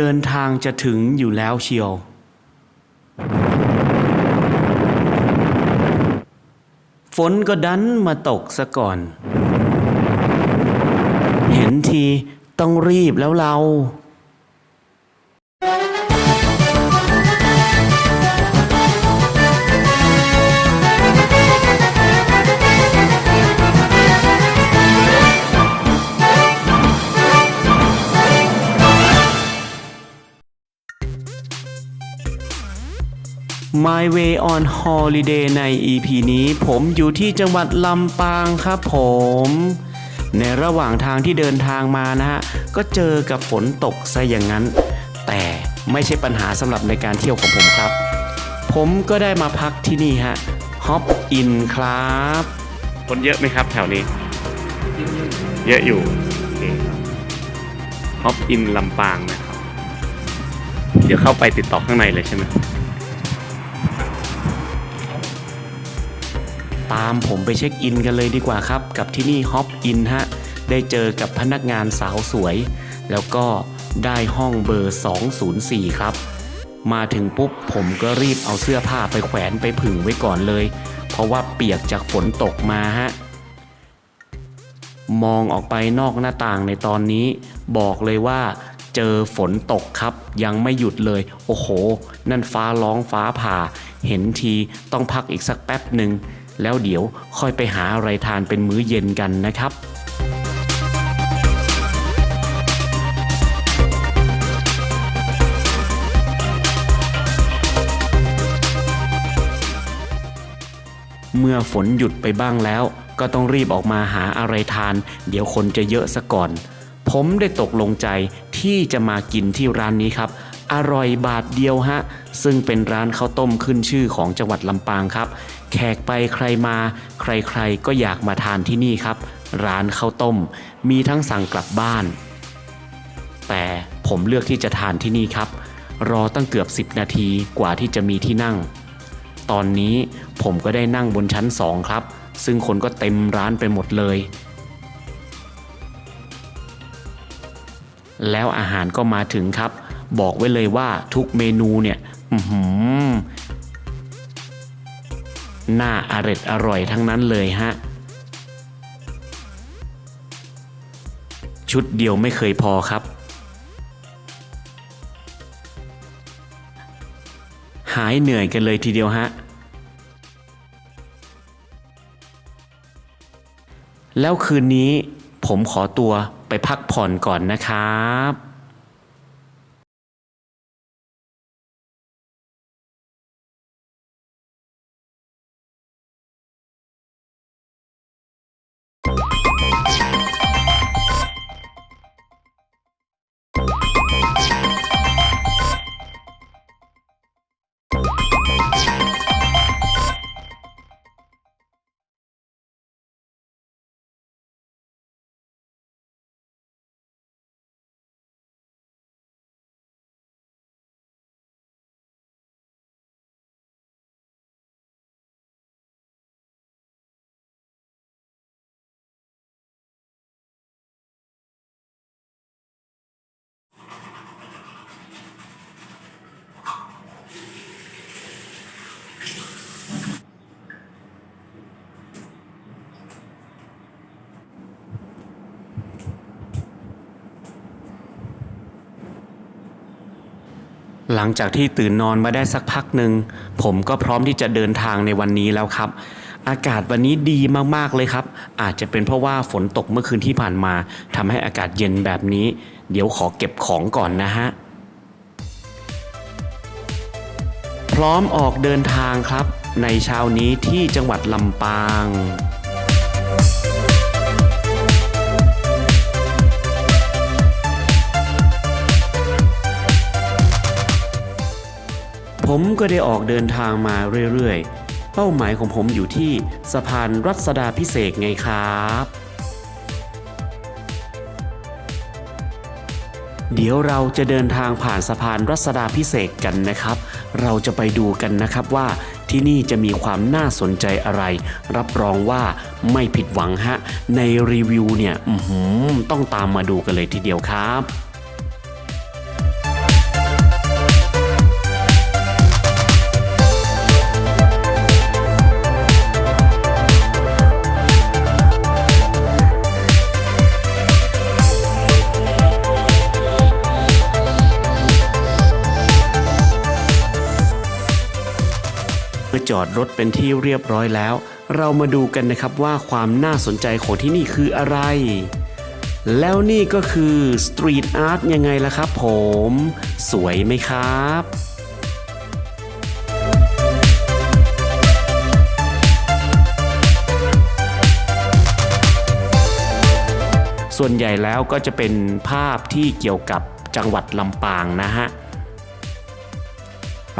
เดินทางจะถึงอยู่แล้วเชียว ฝนก็ดันมาตกซะก่อน เห็นทีต้องรีบแล้วเรา My Way on Holiday ใน EP นี้ผมอยู่ที่จังหวัดลำปางครับผม ในระหว่างทางที่เดินทางมานะฮะ ก็เจอกับฝนตกซะอย่างนั้น แต่ไม่ใช่ปัญหาสำหรับในการเที่ยวของผมครับ ผมก็ได้มาพักที่นี่ฮะ Hop In ครับ คนเยอะไหมครับแถวนี้ เยอะอยู่ฮอปอินลำปางนะครับ เดี๋ยวเข้าไปติดต่อข้างในเลยใช่ไหม ตามผมไปเช็คอินกันเลยดีกว่าครับ กับที่นี่ฮอปอินฮะ ได้เจอกับพนักงานสาวสวย แล้วก็ได้ห้องเบอร์ 204 ครับ มาถึงปุ๊บผมก็รีบเอาเสื้อผ้าไปแขวนไปผึ่งไว้ก่อนเลย เพราะว่าเปียกจากฝนตกมาฮะ มองออกไปนอกหน้าต่างในตอนนี้ บอกเลยว่าเจอฝนตกครับ ยังไม่หยุดเลย โอ้โห นั่นฟ้าร้องฟ้าผ่า เห็นทีต้องพักอีกสักแป๊บหนึ่ง แล้วเดี๋ยวค่อยไปหาอะไรทานเป็นมื้อเย็นกันนะครับเมื่อฝนหยุดไปบ้างแล้ว ก็ต้องรีบออกมาหาอะไรทาน เดี๋ยวคนจะเยอะซะก่อน ผมได้ตกลงใจที่จะมากินที่ร้านนี้ครับ อร่อยบาทเดียวฮะ ซึ่งเป็นร้านข้าวต้มขึ้นชื่อของจังหวัดลำปางครับ แขกไปใครมา ใครๆก็อยากมาทานที่นี่ครับ ร้านข้าวต้ม มีทั้งสั่งกลับบ้าน แต่ผมเลือกที่จะทานที่นี่ครับ รอตั้งเกือบ 10 นาทีกว่าที่จะมีที่นั่ง ตอนนี้ผมก็ได้นั่งบนชั้นสองครับ ซึ่งคนก็เต็มร้านไปหมดเลยแล้วอาหารก็มาถึงครับ บอกไว้เลยว่าทุกเมนูเนี่ยหน่าอร่อยอร่อยทั้งนั้นเลยฮะ ชุดเดียวไม่เคยพอครับ หายเหนื่อยกันเลยทีเดียวฮะ แล้วคืนนี้ผมขอตัวไปพักผ่อนก่อนนะครับ หลังจากที่ตื่นนอนมาได้สักพักหนึ่งผมก็พร้อมที่จะเดินทางในวันนี้แล้วครับ อากาศวันนี้ดีมากๆเลยครับ อาจจะเป็นเพราะว่าฝนตกเมื่อคืนที่ผ่านมาทำให้อากาศเย็นแบบนี้ เดี๋ยวขอเก็บของก่อนนะฮะพร้อมออกเดินทางครับ ในเช้านี้ที่จังหวัดลำปาง ผมก็ได้ออกเดินทางมาเรื่อยๆ เป้าหมายของผมอยู่ที่สะพานรัศดาพิเศษไงครับ เดี๋ยวเราจะเดินทางผ่านสะพานรัศดาพิเศษกันนะครับ เราจะไปดูกันนะครับว่าที่นี่จะมีความน่าสนใจอะไร รับรองว่าไม่ผิดหวังฮะ ในรีวิวเนี่ยหือต้องตามมาดูกันเลยทีเดียวครับ อดรถเป็นที่เรียบร้อยแล้ว เรามาดูกันนะครับว่าความน่าสนใจของที่นี่คืออะไร แล้วนี่ก็คือสตรีทอาร์ตยังไงล่ะครับผม สวยไหมครับส่วนใหญ่แล้วก็จะเป็นภาพที่เกี่ยวกับจังหวัดลำปางนะฮะ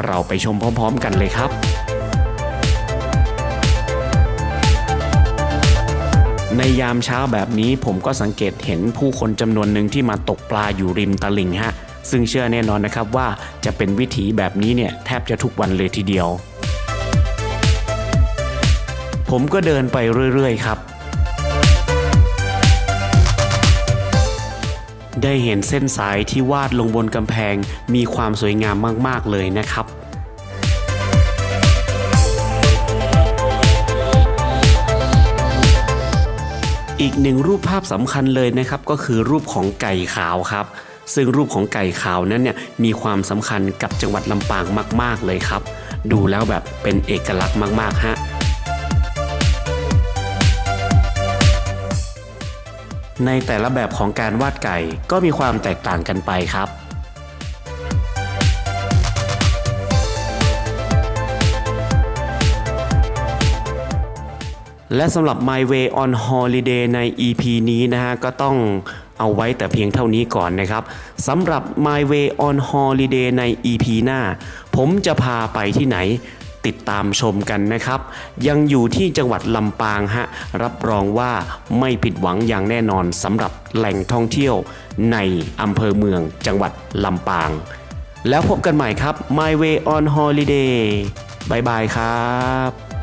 เราไปชมพร้อมๆกันเลยครับ ในยามเช้าแบบนี้ผมก็สังเกตเห็นผู้คนจำนวนหนึ่งที่มาตกปลาอยู่ริมตลิ่งฮะ ซึ่งเชื่อแน่นอนนะครับว่าจะเป็นวิถีแบบนี้เนี่ยแทบจะทุกวันเลยทีเดียว ผมก็เดินไปเรื่อยๆครับ ได้เห็นเส้นสายที่วาดลงบนกำแพงมีความสวยงามมากๆเลยนะครับ อีกหนึ่งรูปภาพสำคัญเลยนะครับก็คือรูปของไก่ขาวครับ ซึ่งรูปของไก่ขาวนั้นเนี่ยมีความสำคัญกับจังหวัดลำปางมาก ๆเลยครับ ดูแล้วแบบเป็นเอกลักษณ์มากๆฮะในแต่ละแบบของการวาดไก่ก็มีความแตกต่างกันไปครับ และสำหรับ My Way on Holiday ใน EP นี้นะฮะก็ต้องเอาไว้แต่เพียงเท่านี้ก่อนนะครับสำหรับ My Way on Holiday ใน EP หน้า ผมจะพาไปที่ไหนติดตามชมกันนะครับ ยังอยู่ที่จังหวัดลำปางฮะ รับรองว่าไม่ผิดหวังอย่างแน่นอนสำหรับแหล่งท่องเที่ยวในอำเภอเมืองจังหวัดลำปาง แล้วพบกันใหม่ครับ My Way on Holiday บายบายครับ